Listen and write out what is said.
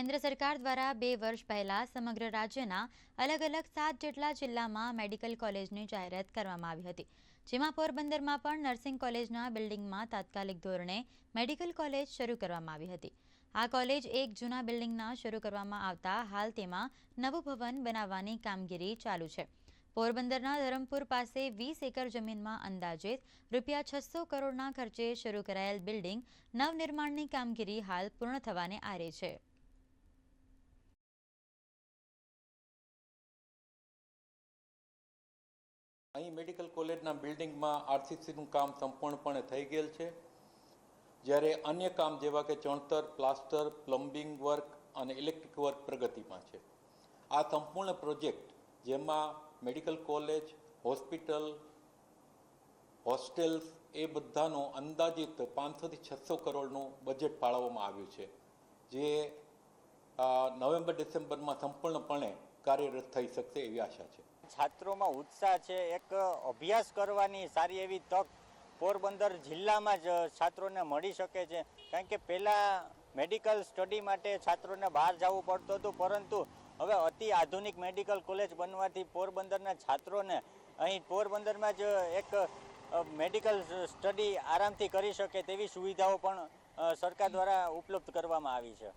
કેન્દ્ર સરકાર દ્વારા બે વર્ષ પહેલા સમગ્ર રાજ્યના અલગ અલગ સાત જેટલા જિલ્લામાં મેડિકલ કોલેજની જાહેરાત કરવામાં આવી હતી, જેમાં પોરબંદરમાં પણ નર્સિંગ કોલેજના બિલ્ડિંગમાં તાત્કાલિક ધોરણે મેડિકલ કોલેજ શરૂ કરવામાં આવી હતી. આ કોલેજ એક જૂના બિલ્ડિંગના શરૂ કરવામાં આવતા હાલ તેમાં નવું ભવન બનાવવાની કામગીરી ચાલુ છે. પોરબંદરના ધરમપુર પાસે વીસ એકર જમીનમાં અંદાજિત રૂપિયા છસો કરોડના ખર્ચે શરૂ કરાયેલ બિલ્ડિંગ નવનિર્માણની કામગીરી હાલ પૂર્ણ થવાને આરે છે. અહીં મેડિકલ કોલેજના બિલ્ડિંગમાં આરસીસીનું કામ સંપૂર્ણપણે થઈ ગયેલ છે. જ્યારે અન્ય કામ જેવા કે ચણતર, પ્લાસ્ટર, પ્લમ્બિંગ વર્ક અને ઇલેક્ટ્રિક વર્ક પ્રગતિમાં છે. આ સંપૂર્ણ પ્રોજેક્ટ જેમાં મેડિકલ કોલેજ, હોસ્પિટલ, હોસ્ટેલ્સ એ બધાનો અંદાજિત પાંચસોથી છસો કરોડનું બજેટ ફાળવવામાં આવ્યું છે, જે નવેમ્બર, ડિસેમ્બરમાં સંપૂર્ણપણે કાર્યરત થઈ શકશે એવી આશા છે. છાત્રોમાં ઉત્સાહ છે, એક અભ્યાસ કરવાની સારી એવી તક પોરબંદર જિલ્લામાં જ છાત્રોને મળી શકે છે. કારણ કે પહેલાં મેડિકલ સ્ટડી માટે છાત્રોને બહાર જવું પડતું હતું, પરંતુ હવે અતિ આધુનિક મેડિકલ કોલેજ બનવાથી પોરબંદરના છાત્રોને અહીં પોરબંદરમાં જ એક મેડિકલ સ્ટડી આરામથી કરી શકે તેવી સુવિધાઓ પણ સરકાર દ્વારા ઉપલબ્ધ કરવામાં આવી છે.